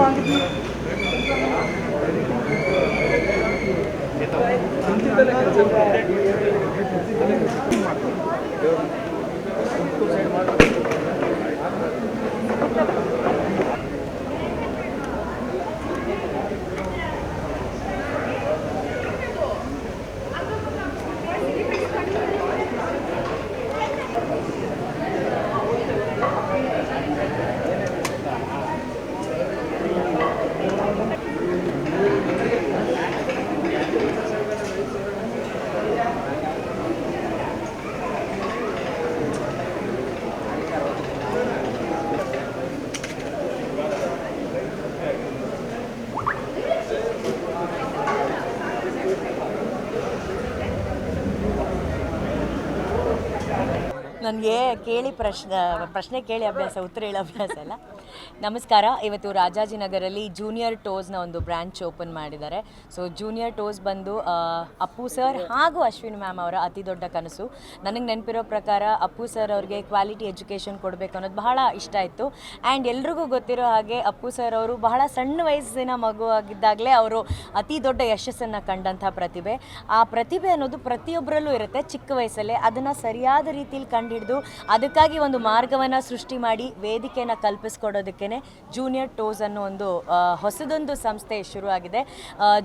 Thank you. ನನಗೆ ಕೇಳಿ ಪ್ರಶ್ನೆ ಪ್ರಶ್ನೆ ಕೇಳಿ ಅಭ್ಯಾಸ ಉತ್ತರ ಹೇಳೋ ಅಭ್ಯಾಸ ಅಲ್ಲ ನಮಸ್ಕಾರ, ಇವತ್ತು ರಾಜಾಜಿನಗರಲ್ಲಿ ಜೂನಿಯರ್ ಟೋಸ್ನ ಒಂದು ಬ್ರ್ಯಾಂಚ್ ಓಪನ್ ಮಾಡಿದ್ದಾರೆ. ಸೊ ಜೂನಿಯರ್ ಟೋಸ್ ಬಂದು ಅಪ್ಪು ಸರ್ ಹಾಗೂ ಅಶ್ವಿನ್ ಮ್ಯಾಮ್ ಅವರ ಅತಿ ದೊಡ್ಡ ಕನಸು. ನನಗೆ ನೆನಪಿರೋ ಪ್ರಕಾರ ಅಪ್ಪು ಸರ್ ಅವ್ರಿಗೆ ಕ್ವಾಲಿಟಿ ಎಜುಕೇಷನ್ ಕೊಡಬೇಕು ಅನ್ನೋದು ಬಹಳ ಇಷ್ಟ ಇತ್ತು. ಆ್ಯಂಡ್ ಎಲ್ರಿಗೂ ಗೊತ್ತಿರೋ ಹಾಗೆ ಅಪ್ಪು ಸರ್ ಅವರು ಬಹಳ ಸಣ್ಣ ವಯಸ್ಸಿನ ಮಗು ಆಗಿದ್ದಾಗಲೇ ಅವರು ಅತಿ ದೊಡ್ಡ ಯಶಸ್ಸನ್ನು ಕಂಡಂಥ ಪ್ರತಿಭೆ. ಆ ಪ್ರತಿಭೆ ಅನ್ನೋದು ಪ್ರತಿಯೊಬ್ಬರಲ್ಲೂ ಇರುತ್ತೆ. ಚಿಕ್ಕ ವಯಸ್ಸಲ್ಲೇ ಅದನ್ನು ಸರಿಯಾದ ರೀತಿಯಲ್ಲಿ ಕಂಡುಹಿಡಿದು ಅದಕ್ಕಾಗಿ ಒಂದು ಮಾರ್ಗವನ್ನು ಸೃಷ್ಟಿ ಮಾಡಿ, ವೇದಿಕೆಯನ್ನು ಕಲ್ಪಿಸ್ಕೊಡೋದಕ್ಕೇ ಜೂನಿಯರ್ ಟೋಸ್ ಅನ್ನೋ ಒಂದು ಹೊಸದೊಂದು ಸಂಸ್ಥೆ ಶುರುವಾಗಿದೆ.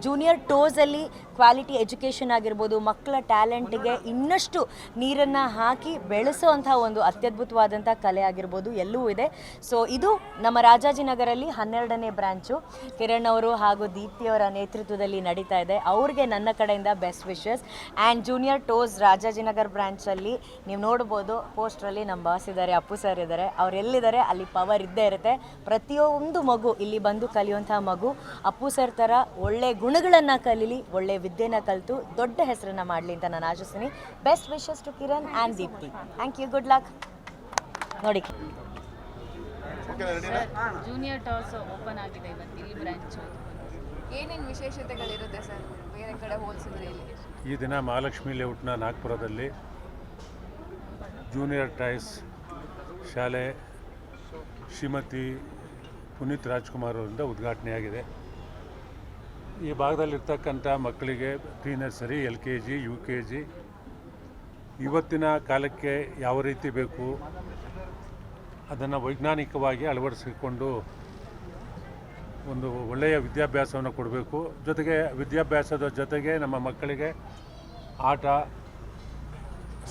ಜೂನಿಯರ್ ಟೋಸಲ್ಲಿ ಕ್ವಾಲಿಟಿ ಎಜುಕೇಷನ್ ಆಗಿರ್ಬೋದು, ಮಕ್ಕಳ ಟ್ಯಾಲೆಂಟ್ಗೆ ಇನ್ನಷ್ಟು ನೀರನ್ನು ಹಾಕಿ ಬೆಳೆಸೋವಂಥ ಒಂದು ಅತ್ಯದ್ಭುತವಾದಂಥ ಕಲೆ ಆಗಿರ್ಬೋದು ಎಲ್ಲವೂ ಇದೆ. ಸೊ ಇದು ನಮ್ಮ ರಾಜಾಜಿನಗರಲ್ಲಿ ಹನ್ನೆರಡನೇ ಬ್ರಾಂಚು ಕಿರಣ್ ಅವರು ಹಾಗೂ ದೀಪ್ತಿಯವರ ನೇತೃತ್ವದಲ್ಲಿ ನಡೀತಾ ಇದೆ. ಅವ್ರಿಗೆ ನನ್ನ ಕಡೆಯಿಂದ best wishes and junior toes Rajajinagar ಬ್ರಾಂಚಲ್ಲಿ ನೀವು ನೋಡ್ಬೋದು ಪೋಸ್ಟ್ರಲ್ಲಿ ನಮ್ಮ ಬಾಸ್ ಇದ್ದಾರೆ, ಅಪ್ಪು ಸರ್ ಇದ್ದಾರೆ. ಅವ್ರು ಎಲ್ಲಿದ್ದಾರೆ ಅಲ್ಲಿ ಪವರ್ ಇದ್ದೇ ಇರುತ್ತೆ. ಪ್ರತಿಯೊಂದು ಮಗು ಇಲ್ಲಿ ಬಂದು ಕಲಿಯುವಂತಹ ಮಗು ಅಪ್ಪು ಸರ್ ಥರ ಒಳ್ಳೆ ಗುಣಗಳನ್ನು ಕಲೀಲಿ ಒಳ್ಳೆ ವಿದ್ಯೆನ ಕಲಿತು ದೊಡ್ಡ ಹೆಸರನ್ನ ಮಾಡಲಿ ಅಂತ ನಾನು ಆಶಿಸ್ತೀನಿ. Best wishes to Kiran and Deepti thank you good luck ನೋಡಿ. ಜೂನಿಯರ್ ಟಾಸ್ ಓಪನ್ ಆಗಿದೆ ಇವತ್ತು ಇಲ್ಲಿ ಬ್ರಾಂಚ್ ಏನೇನು ವಿಶೇಷತೆಗಳಿರುತ್ತೆ ಸರ್ ಬೇರೆ ಕಡೆ ಹೋಲಿಸಿದ್ರೆ ಇಲ್ಲಿ? ಈ ದಿನ ಮಹಾಲಕ್ಷ್ಮಿ ಲೇಔಟ್ನ ನಾಗ್ಪುರದಲ್ಲಿ ಜೂನಿಯರ್ ಟಾಯ್ಸ್ ಶಾಲೆ ಶ್ರೀಮತಿ ಪುನೀತ್ ರಾಜ್ಕುಮಾರ್ ಅವರಿಂದ ಉದ್ಘಾಟನೆಯಾಗಿದೆ. ಈ ಭಾಗದಲ್ಲಿರ್ತಕ್ಕಂಥ ಮಕ್ಕಳಿಗೆ pre nursery, L K G, U K G ಇವತ್ತಿನ ಕಾಲಕ್ಕೆ ಯಾವ ರೀತಿ ಬೇಕು ಅದನ್ನು ವೈಜ್ಞಾನಿಕವಾಗಿ ಅಳವಡಿಸಿಕೊಂಡು ಒಂದು ಒಳ್ಳೆಯ ವಿದ್ಯಾಭ್ಯಾಸವನ್ನು ಕೊಡಬೇಕು. ಜೊತೆಗೆ ವಿದ್ಯಾಭ್ಯಾಸದ ಜೊತೆಗೆ ನಮ್ಮ ಮಕ್ಕಳಿಗೆ ಆಟ,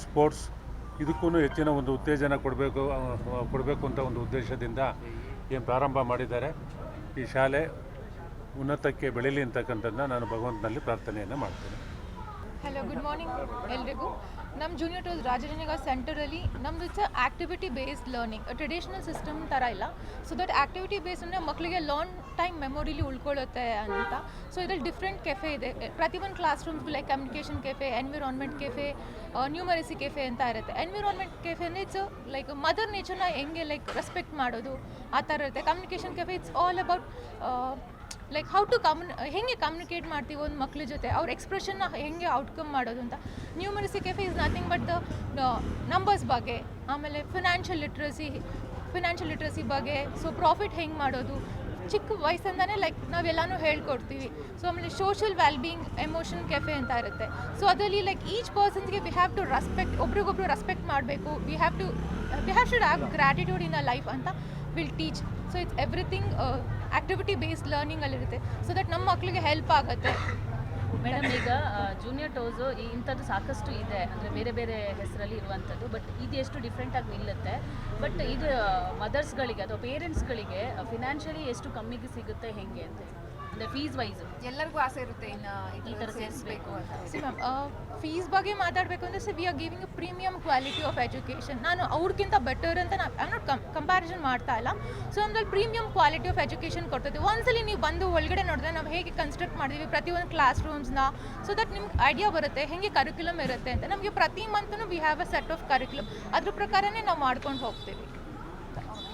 ಸ್ಪೋರ್ಟ್ಸ್ ಇದಕ್ಕೂ ಹೆಚ್ಚಿನ ಒಂದು ಉತ್ತೇಜನ ಕೊಡಬೇಕು ಕೊಡಬೇಕು ಅಂತ ಒಂದು ಉದ್ದೇಶದಿಂದ ಏನು ಪ್ರಾರಂಭ ಮಾಡಿದ್ದಾರೆ. ಈ ಶಾಲೆ ಉನ್ನತಕ್ಕೆ ಬೆಳೀಲಿ ಅಂತಕ್ಕಂಥದ್ದನ್ನ ನಾನು ಭಗವಂತನಲ್ಲಿ ಪ್ರಾರ್ಥನೆಯನ್ನು ಮಾಡ್ತೇನೆ. ಹಲೋ ಗುಡ್ ಮಾರ್ನಿಂಗ್ ಎಲ್ರಿಗೂ. ನಮ್ಮ ಜೂನಿಯರ್ ಟೋಸ್ ರಾಜನಗರ ಸೆಂಟರಲ್ಲಿ ನಮ್ದು it's activity based learning traditional system ಥರ ಇಲ್ಲ. ಸೊ ದಟ್ ಆಕ್ಟಿವಿಟಿ ಬೇಸ್ ಅಂದರೆ ಮಕ್ಕಳಿಗೆ ಲಾಂಗ್ ಟೈಮ್ ಮೆಮೊರಿಲಿ ಉಳ್ಕೊಳ್ಳುತ್ತೆ ಅಂತ. ಸೊ ಇದ್ರಲ್ಲಿ ಡಿಫ್ರೆಂಟ್ ಕೆಫೆ ಇದೆ. ಪ್ರತಿಯೊಂದು class room like communication cafe environment cafe numeracy cafe ಅಂತ ಇರುತ್ತೆ. ಎನ್ವಿರಾನ್ಮೆಂಟ್ ಕೆಫೆ ಅಂದರೆ ಇಟ್ಸ್ ಲೈಕ್ ಮದರ್ ನೇಚರ್ನ ಹೆಂಗೆ ಲೈಕ್ ರೆಸ್ಪೆಕ್ಟ್ ಮಾಡೋದು, ಆ ಥರ ಇರುತ್ತೆ. Communication cafe it's all about like how to commun ಹೆಂಗೆ ಕಮ್ಯುನಿಕೇಟ್ ಮಾಡ್ತೀವಿ ಒಂದು ಮಕ್ಳ ಜೊತೆ? ಅವ್ರ ಎಕ್ಸ್ಪ್ರೆಷನ್ನ ಹೆಂಗೆ ಔಟ್ಕಮ್ ಮಾಡೋದು ಅಂತ? Numeracy cafe is nothing but the numbers ಬಗ್ಗೆ. ಆಮೇಲೆ ಫಿನಾನ್ಷಿಯಲ್ ಲಿಟ್ರಸಿ ಫಿನಾನ್ಷಿಯಲ್ ಲಿಟ್ರಸಿ ಬಗ್ಗೆ. ಸೊ ಪ್ರಾಫಿಟ್ ಹೆಂಗೆ ಮಾಡೋದು? ಚಿಕ್ಕ ವಯಸ್ಸಿಂದನೇ ಲೈಕ್ ನಾವೆಲ್ಲನೂ ಹೇಳ್ಕೊಡ್ತೀವಿ. ಸೊ ಆಮೇಲೆ ಸೋಷಿಯಲ್ ವೆಲ್ಬೀಯಿಂಗ್ ಎಮೋಷನ್ ಕೆಫೆ ಅಂತ ಇರುತ್ತೆ. ಸೊ ಅದರಲ್ಲಿ ಲೈಕ್ ಈಚ್ ಪರ್ಸನ್ಸ್ಗೆ ವಿ ಹ್ಯಾವ್ ಟು ರೆಸ್ಪೆಕ್ಟ್ ಒಬ್ರಿಗೊಬ್ರು ರೆಸ್ಪೆಕ್ಟ್ ಮಾಡಬೇಕು. We have to we have should have gratitude in a life ಅಂತ will teach so it's everything activity based ಲರ್ನಿಂಗಲ್ಲಿರುತ್ತೆ so that ನಮ್ಮ ಮಕ್ಕಳಿಗೆ help ಆಗುತ್ತೆ. ಮೇಡಮ್ ಈಗ ಜೂನಿಯರ್ ಟೋಸು ಇಂಥದ್ದು ಸಾಕಷ್ಟು ಇದೆ. ಅಂದರೆ ಬೇರೆ ಬೇರೆ ಹೆಸರಲ್ಲಿ ಇರುವಂಥದ್ದು ಬಟ್ ಇದು ಎಷ್ಟು ಡಿಫ್ರೆಂಟಾಗಿ ನಿಲ್ಲುತ್ತೆ. ಬಟ್ ಇದು ಮದರ್ಸ್ಗಳಿಗೆ ಅಥವಾ ಪೇರೆಂಟ್ಸ್ಗಳಿಗೆ ಫಿನಾನ್ಷಿಯಲಿ ಎಷ್ಟು ಕಮ್ಮಿಗೆ ಸಿಗುತ್ತೆ, ಹೆಂಗೆ ಅಂತ ಅಂದರೆ ಫೀಸ್ ವೈಸ್ ಎಲ್ಲರಿಗೂ ಆಸೆ ಇರುತ್ತೆ ಇನ್ನು ಈ ಥರ ಸೇರಿಸ್ಬೇಕು ಅಂತ. ಸಿ ಮ್ಯಾಮ್ ಫೀಸ್ ಬಗ್ಗೆ ಮಾತಾಡಬೇಕು ಅಂದರೆ see we are giving a premium quality of education ನಾನು ಅವ್ರಿಗಿಂತ ಬೆಟರ್ ಅಂತ ನಾನು ಐ ನಾಟ್ ಕಂಪ್ಯಾರಿಸನ್ ಮಾಡ್ತಾ ಇಲ್ಲ. ಸೊ ನಮ್ದಲ್ಲಿ ಪ್ರೀಮಿಯಂ ಕ್ವಾಲಿಟಿ ಆಫ್ ಎಜುಕೇಷನ್ ಕೊಡ್ತದೆ ಒಂದ್ಸಲಿ ನೀವು ಬಂದು ಒಳಗಡೆ ನೋಡಿದ್ರೆ ನಾವು ಹೇಗೆ ಕನ್ಸ್ಟ್ರಕ್ಟ್ ಮಾಡಿದ್ವಿ ಪ್ರತಿಯೊಂದು ಕ್ಲಾಸ್ ರೂಮ್ಸ್ನ ಸೊ ದಟ್ ನಿಮ್ಗೆ ಐಡಿಯಾ ಬರುತ್ತೆ ಹೇಗೆ ಕರಿಕ್ಯುಲಮ್ ಇರುತ್ತೆ ಅಂತ. ನಮಗೆ ಪ್ರತಿ ಮಂತ್ನು we have a set of curriculum ಅದ್ರ ಪ್ರಕಾರನೇ ನಾವು ಮಾಡ್ಕೊಂಡು ಹೋಗ್ತೀವಿ.